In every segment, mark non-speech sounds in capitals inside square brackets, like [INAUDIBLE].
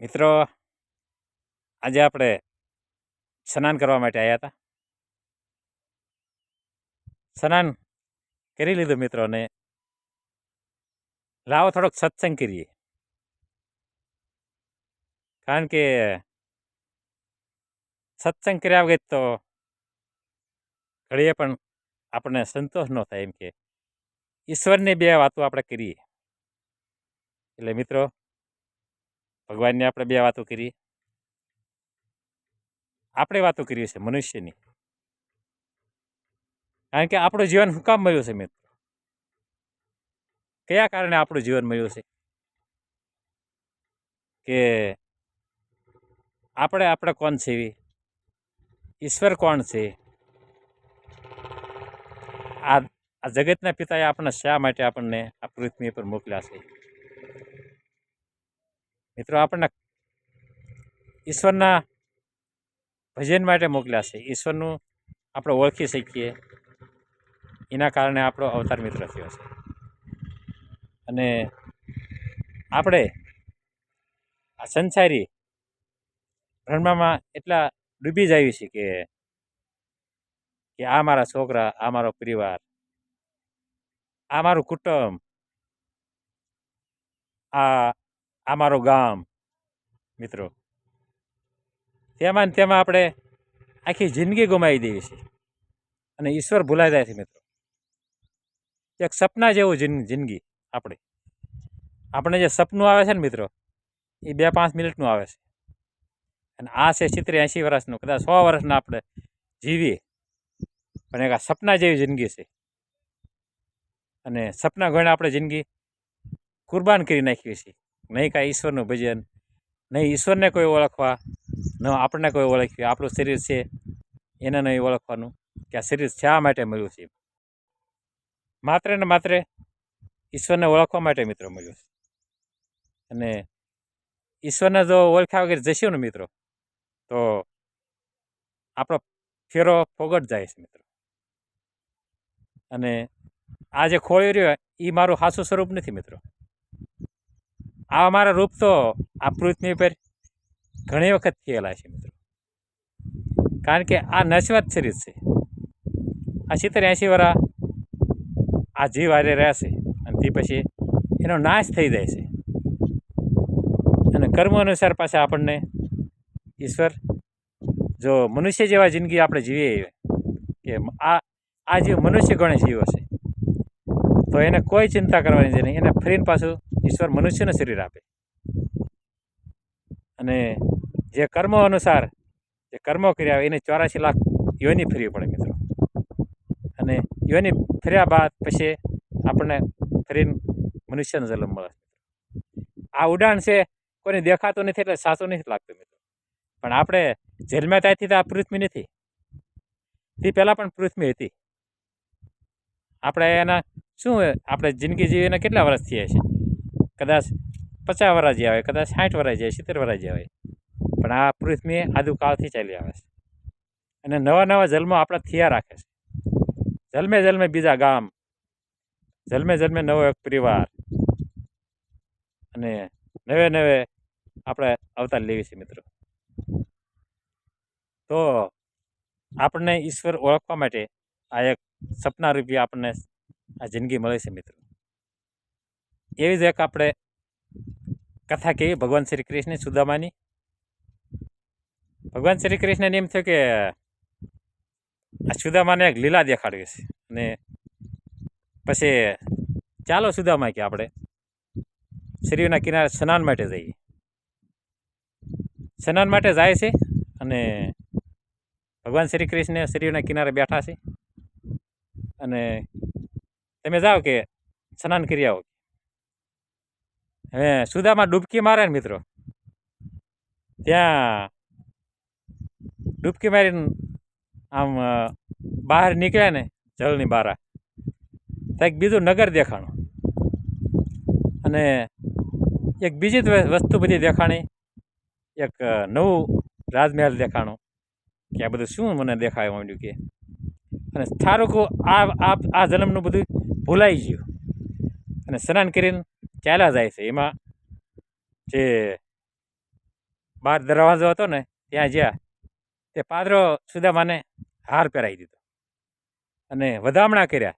મિત્રો, આજે આપણે સ્નાન કરવા માટે આવ્યા હતા સ્નાન કરી લીધું મિત્રોને લાવો થોડોક સત્સંગ કરીએ. કારણ કે સત્સંગ કર્યા વગર તો ઘડીએ પણ આપણને સંતોષ ન થાય એમ કે ઈશ્વરની બે વાતો આપણે કરીએ. એટલે મિત્રો ભગવાનની આપણે બે વાતો કરીએ. આપણે વાતો કરીએ છીએ મનુષ્યની. કારણ કે આપણું જીવન શું કામ મળ્યું છે મિત્રો? કયા કારણે આપણું જીવન મળ્યું છે? કે આપણે આપણે કોણ છે? ઈશ્વર કોણ છે? આ આ જગતના પિતાએ આપણને શા માટે આપણને આ પૃથ્વી પર મોકલ્યા છે? મિત્રો, આપણને ઈશ્વરના ભજન માટે મોકલ્યા છે. ઈશ્વરનું આપણે ઓળખી શકીએ. એના કારણે આપણો અવતાર મિત્ર થયો છે. અને આપણે આ સંસારી ભ્રમણામાં એટલા ડૂબી જાય છે કે કે આ મારા છોકરા, આ મારો પરિવાર, આ મારું કુટુંબ, આ આ મારું ગામ, મિત્રો. તેમાં તેમાં આપણે આખી જિંદગી ગુમાવી દઈએ છીએ અને ઈશ્વર ભૂલાઈ જાય છે, મિત્રો. એક સપના જેવું જિંદગી આપણે. આપણે જે સપનું આવે છે ને, મિત્રો, એ બે પાંચ મિનિટનું આવે છે. અને આ છે સિત્તેર એંશી વર્ષનું. કદાચ સો વર્ષના આપણે જીવીએ. પણ એક આ સપના જેવી જિંદગી છે. અને સપના ગણે આપણે જિંદગી કુરબાન કરી નાખીએ છીએ. નહીં કાંઈ ઈશ્વરનું ભજન, નહીં ઈશ્વરને કોઈ ઓળખવા, ન આપણને કોઈ ઓળખવી આપણું શરીર છે, એને નહીં ઓળખવાનું. કે આ શરીર શા માટે મળ્યું છે? માત્ર ને માત્ર ઈશ્વરને ઓળખવા માટે મિત્રો મળ્યું છે. અને ઈશ્વરને જો ઓળખ્યા વગર જશું ને મિત્રો, તો આપણો ફેરો ફોગટ જાય છે મિત્રો. અને આ જે ખોળી રહ્યો, એ મારું સાસુ સ્વરૂપ નથી મિત્રો. આ મારા રૂપ તો આ પૃથ્વી પર ઘણી વખત થયેલા છે મિત્રો. કારણ કે આ નશ્વત શરીર છે. આ સિત્તેર એંશી વર્ષ આ જીવ હારે રહેશે અને તે પછી એનો નાશ થઈ જાય છે. અને કર્મ અનુસાર પાછા આપણને ઈશ્વર જો મનુષ્ય જેવા જિંદગી આપણે જીવીએ કે આ આ જીવ મનુષ્ય ગણે જીવો છે. તો એને કોઈ ચિંતા કરવાની છે નહીં. એને ફરીને પાછું ઈશ્વર મનુષ્યનું શરીર આપે. અને જે કર્મો અનુસાર, જે કર્મો કર્યા હોય એને ચોરાશી લાખ યોની ફેરવી પડે મિત્રો. અને યોની ફર્યા બાદ પછી આપણને ફરીને મનુષ્યનો જન્મ મળે. આ ઉડાણ છે, કોઈને દેખાતું નથી એટલે સાચું નથી લાગતું મિત્રો. પણ આપણે જન્મ્યા ત્યાંથી તો આ પૃથ્વી નથી. તે પહેલાં પણ પૃથ્વી હતી. આપણે એના શું, આપણે જિંદગી જીવીને કેટલા વર્ષ થયા છે? કદાચ પચાસ વર્ષ જે આવે કદાચ સાઠ વર્ષ જાય સિત્તેર વર્ષ જે આવે પણ આ પૃથ્વી આદુકાળથી ચાલી આવે છે. અને નવા નવા જન્મો આપણા થયા રાખે છે. જન્મે જન્મે બીજા ગામ જન્મે જન્મે નવો એક પરિવાર અને નવે નવે આપણે અવતાર લેવી છે મિત્રો. તો આપણને ઈશ્વર ઓળખવા માટે આ એક સપના રૂપી આપણને આ જિંદગી મળે છે મિત્રો. એવી જ એક આપણે કથા કહીએ ભગવાન શ્રી કૃષ્ણ સુદામાની. ભગવાન શ્રી કૃષ્ણને એમ થયું કે આ સુદામાને એક લીલા દેખાડવી છે. અને પછી ચાલો સુદામા કે આપણે શરીરના કિનારે સ્નાન માટે જઈએ. સ્નાન માટે જાય છે અને ભગવાન શ્રી કૃષ્ણ શરીરના કિનારે બેઠા છે. અને તમે જાઓ કે સ્નાન કરી આવો. હવે સુદામાં ડૂબકી મારે ને મિત્રો. ત્યાં ડૂબકી મારીને આમ બહાર નીકળ્યા ને જળની બહાર તો બીજું નગર દેખાણું. અને એક બીજી વસ્તુ બધી દેખાણી. એક નવું રાજમહેલ દેખાણું. કે આ બધું શું મને દેખાય માંડ્યું કે. અને થારું આ આ જન્મનું બધું ભૂલાઈ ગયું. અને સ્નાન કરીને ચાલ્યા જાય છે. એમાં જે બાર દરવાજો હતો ને, ત્યાં જ્યાં, તે પાદરો સુદામાને હાર પહેરાવી દીધો અને વધામણા કર્યા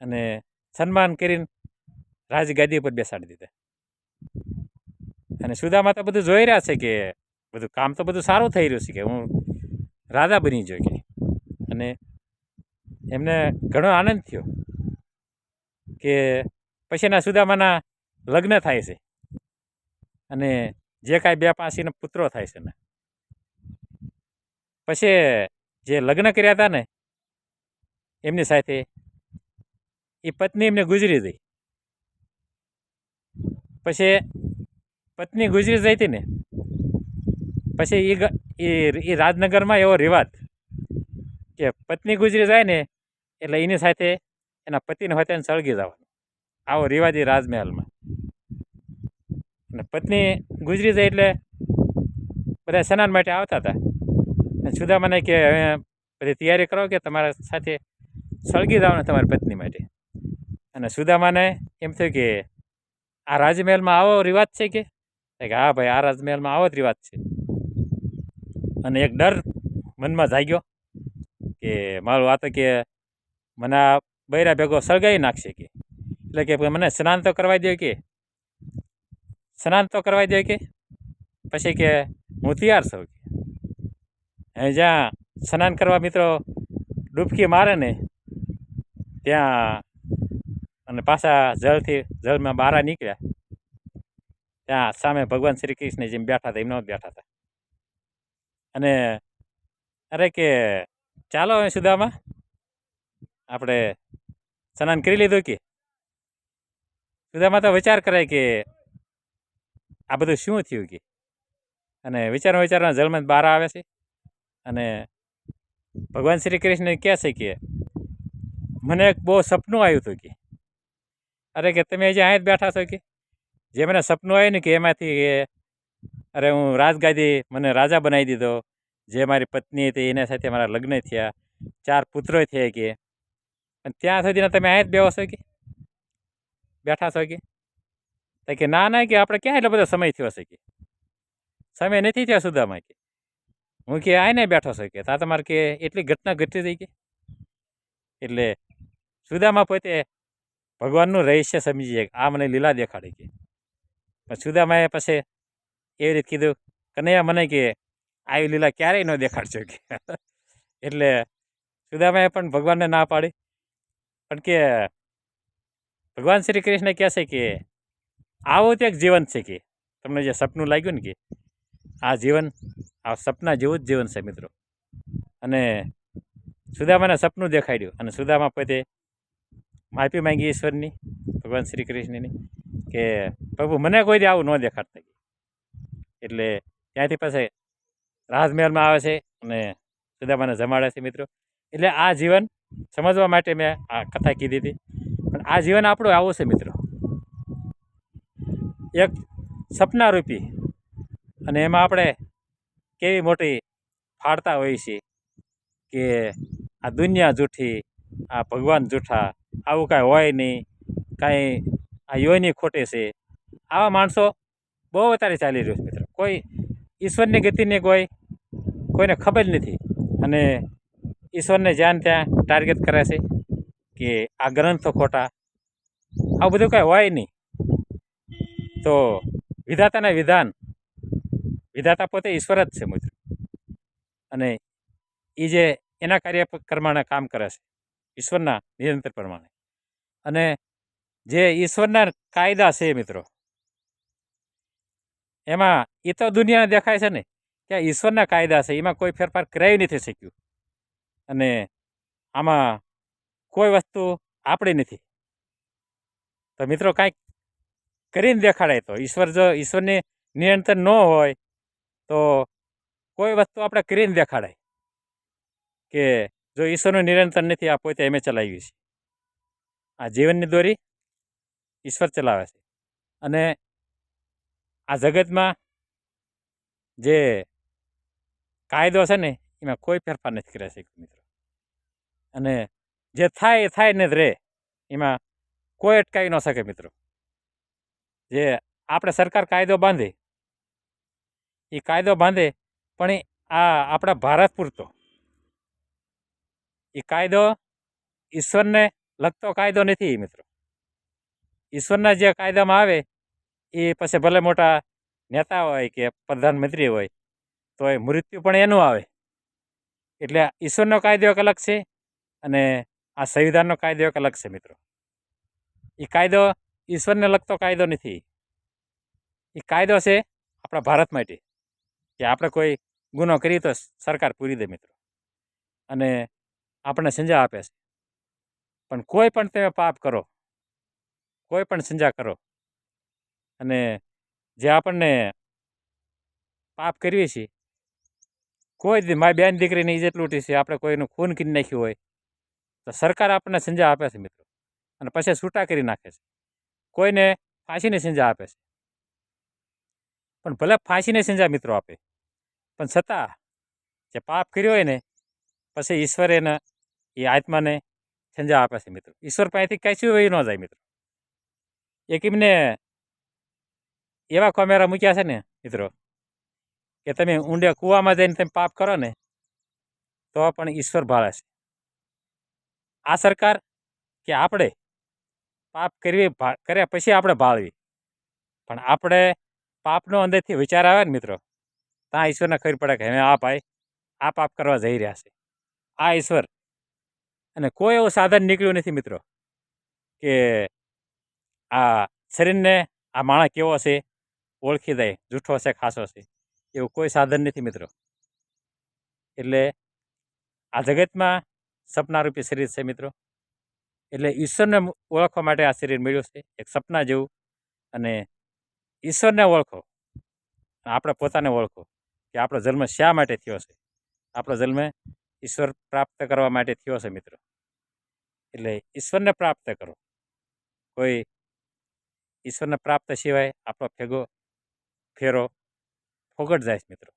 અને સન્માન કરીને રાજગાદી ઉપર બેસાડી દીધા. અને સુદામા તો બધું જોઈ રહ્યા છે કે બધું કામ તો બધું સારું થઈ રહ્યું છે કે હું રાજા બની ગયો કે. અને એમને ઘણો આનંદ થયો કે પછીના સુદામાના લગ્ન થાય છે. અને જે કાંઈ બે પાંચીના પુત્રો થાય છે ને. પછી જે લગ્ન કર્યા હતા ને, એમની સાથે એ પત્ની એમને ગુજરી ગઈ. પછી પત્ની ગુજરી જઈ હતી ને, પછી એ એ રાજનગરમાં એવો રિવાજ કે પત્ની ગુજરી જાય ને, એટલે એની સાથે એના પતિને હોય તેને સળગી જવાનું. આવો રિવાજ રાજમહેલમાં. અને પત્ની ગુજરી જાય એટલે બધા સ્નાન માટે આવતા હતા. અને સુદામાને કે, હવે બધી તૈયારી કરો કે તમારા સાથે સળગી જવાનું તમારી પત્ની માટે. અને સુદામાને એમ થયું કે, આ રાજમહેલમાં આવો રિવાજ છે કે? કે, હા ભાઈ, આ રાજમહેલમાં આવો જ રિવાજ છે. અને એક ડર મનમાં જાગ્યો કે, મારું આ તો કે, મને આ બૈરા ભેગો સળગાવી નાખશે કે. એટલે કે મને સ્નાન તો કરવા દે કે? સ્નાન તો કરવા દે કે? પછી કે હું તૈયાર છું કે? જ્યાં સ્નાન કરવા મિત્રો ડૂબકી મારે ને, ત્યાં અને પાછા જળથી જળમાં બહાર નીકળ્યા. ત્યાં સામે ભગવાન શ્રી કૃષ્ણ જેમ બેઠા હતા એમનો ન બેઠા હતા. અને અરે કે ચાલો સુદામાં, આપણે સ્નાન કરી લીધું કે? સુદામાં તો વિચાર કરે કે આ બધું શું થયું કે? અને વિચારવા વિચારવા જલમાં બહાર આવે છે. અને ભગવાન શ્રી કૃષ્ણ કહે છે કે, મને એક બહુ સપનું આવ્યું હતું કે. અરે કે તમે જે અહીં જ બેઠા છો કે? જે મને સપનું આવ્યું ને કે એમાંથી કે, અરે હું રાજગાદી મને રાજા બનાવી દીધો. જે મારી પત્ની હતી એના સાથે મારા લગ્ન થયા. ચાર પુત્રો થયા કે. અને ત્યાં સુધીના તમે અહીંયા જ બેહો છો કે? બેઠા છો કે? તો કે ના ના, કે આપણે ક્યાં એટલો બધો સમય થયો છે કે? સમય નથી થયો સુદામાં કે. હું કે આઈને બેઠો છું કે? તા તમારે કે એટલી ઘટના ઘટી થઈ કે? એટલે સુદામાં પોતે ભગવાનનું રહસ્ય સમજી જાય આ મને લીલા દેખાડી કે. પણ સુદામાએ પછી એવી રીતે કીધું, કનૈયા, મને કે આવી લીલા ક્યારેય ન દેખાડશો કે? [LAUGHS] એટલે સુદામાએ પણ ભગવાનને ના પાડી. પણ કે ભગવાન શ્રી કૃષ્ણ કહે છે કે, આવું તો એક જીવન છે કે. તમને જે સપનું લાગ્યું ને કે, આ જીવન, આ સપના જેવું જ જીવન છે મિત્રો. અને સુદામાને સપનું દેખાડ્યું અને સુદામા પોતે માફી માંગી ઈશ્વરની, ભગવાન શ્રી કૃષ્ણની, કે, પ્રભુ, મને કોઈ આવું ન દેખાડતા. એટલે ત્યાંથી પાસે રાજમહેલમાં આવે છે અને સુદામાને જમાડે છે મિત્રો. એટલે આ જીવન સમજવા માટે મેં આ કથા કીધી હતી. આ જીવન આપણું આવું છે, મિત્રો. એક સપના રૂપી અને એમાં આપણે કેવી મોટી ફાળતા હોઈએ છીએ કે આ દુનિયા જૂઠી, આ ભગવાન જૂઠા, આવું કાંઈ હોય નહીં, કાંઈ આ યોની ખોટે છે. આવા માણસો બહુ અત્યારે ચાલી રહ્યું છે, મિત્રો. કોઈ ઈશ્વરની ગતિને કોઈ, કોઈને ખબર જ નથી. અને ઈશ્વરને જ્યાં ત્યાં ટાર્ગેટ કરે છે કે આ ગ્રંથો ખોટા આવું બધું કાંઈ હોય નહીં. તો વિધાતાના વિધાન. વિધાતા પોતે ઈશ્વર જ છે મિત્રો. અને એ જે એના કાર્ય પ્રમાણે કામ કરે છે. ઈશ્વરના નિરંતર પ્રમાણે. અને જે ઈશ્વરના કાયદા છે મિત્રો, એમાં એ તો દુનિયાને દેખાય છે ને કે ઈશ્વરના કાયદા છે. એમાં કોઈ ફેરફાર કરાવી નથી શક્યું. અને આમાં કોઈ વસ્તુ આપણી નથી. તો મિત્રો કાંઈક કરીને દેખાડાય તો. ઈશ્વર જો ઈશ્વરની નિયંત્રણ ન હોય, તો કોઈ વસ્તુ આપણે કરીને દેખાડાય કે જો ઈશ્વરનું નિરંતર નથી, આ પોતે અમે ચલાવી છે આ જીવનની દોરી ઈશ્વર ચલાવે છે. અને આ જગતમાં જે કાયદો છે ને, એમાં કોઈ ફેરફાર નથી કર્યા છે મિત્રો. અને જે થાય એ થાય ને જ રહે, એમાં કોઈ અટકાવી ન શકે મિત્રો. જે આપણે સરકાર કાયદો બાંધે એ કાયદો બાંધે, પણ આ આપણા ભારત પૂરતો. એ કાયદો ઈશ્વરને લગતો કાયદો નથી મિત્રો. ઈશ્વરના જે કાયદામાં આવે એ પછી ભલે મોટા નેતા હોય કે પ્રધાનમંત્રી હોય તો એ મૃત્યુ પણ એનું આવે. એટલે ઈશ્વરનો કાયદો એક અલગ છે અને આ સંવિધાનનો કાયદો એક અલગ છે મિત્રો. એ કાયદો ઈશ્વરને લગતો કાયદો નથી. એ કાયદો છે આપણા ભારત માટે, કે આપણે કોઈ ગુનો કરીએ તો સરકાર પૂરી દે મિત્રો. અને આપણને સંજા આપે છે. પણ કોઈ પણ તમે પાપ કરો, કોઈ પણ સંજા કરો, અને જે આપણને પાપ કરીએ છીએ, કોઈ મારી બેન દીકરીની ઇજ્જત લૂંટી છે, આપણે કોઈનું ખૂન કરી નાખ્યું હોય, તો સરકાર આપણને સંજા આપે છે મિત્રો. અને પછી છૂટા કરી નાખે છે. કોઈને ફાંસીની સંજા આપે છે. પણ ભલે ફાંસીની સંજા મિત્રો આપે, પણ છતાં જે પાપ કર્યો હોય ને, પછી ઈશ્વર એને એ આત્માને સંજા આપે છે મિત્રો. ઈશ્વર પાસેથી કશું એવું ન જાય મિત્રો. એક એમને એવા કોમેરા મૂક્યા છે ને મિત્રો, કે તમે ઊંડે કૂવામાં જઈને તમે પાપ કરો ને, તો પણ ઈશ્વર ભાળે છે. આ સરકાર કે આપણે પાપ કરવી કર્યા પછી આપણે ભાળવી. પણ આપણે પાપનો અંદરથી વિચાર આવે ને મિત્રો ત્યાં ઈશ્વરને ખબર પડે કે હવે આ ભાઈ, આ પાપ કરવા જઈ રહ્યા છે. આ ઈશ્વર. અને કોઈ એવું સાધન નીકળ્યું નથી મિત્રો, કે આ શરીરને આ માણસ કેવો છે, ઓળખી દે જૂઠો છે, ખાસો છે, એવું કોઈ સાધન નથી મિત્રો. એટલે આ જગતમાં સપનારૂપી શરીર છે મિત્રો. એટલે ઈશ્વરને ઓળખવા માટે આ શરીર મળ્યું છે, એક સપના જેવું. અને ઈશ્વરને ઓળખો. આપણે પોતાને ઓળખો કે આપણો જન્મ શા માટે થયો છે. આપણો જન્મ ઈશ્વર પ્રાપ્ત કરવા માટે થયો છે, મિત્રો. એટલે ઈશ્વરને પ્રાપ્ત કરો. કોઈ ઈશ્વરને પ્રાપ્ત સિવાય આપણો ફેગો ફેરો ફોગટ જાય છે, મિત્રો.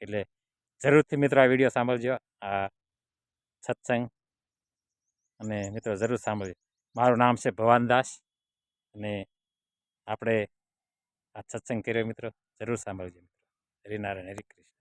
એટલે જરૂરથી, મિત્રો, આ વીડિયો સાંભળજો. આ સત્સંગ અને મિત્રો જરૂર સાંભળજો. મારું નામ છે ભવાનદાસ અને આપણે આ સત્સંગ કર્યો મિત્રો. જરૂર સાંભળજો. મિત્રો હરિનારાયણ, હરિ કૃષ્ણ.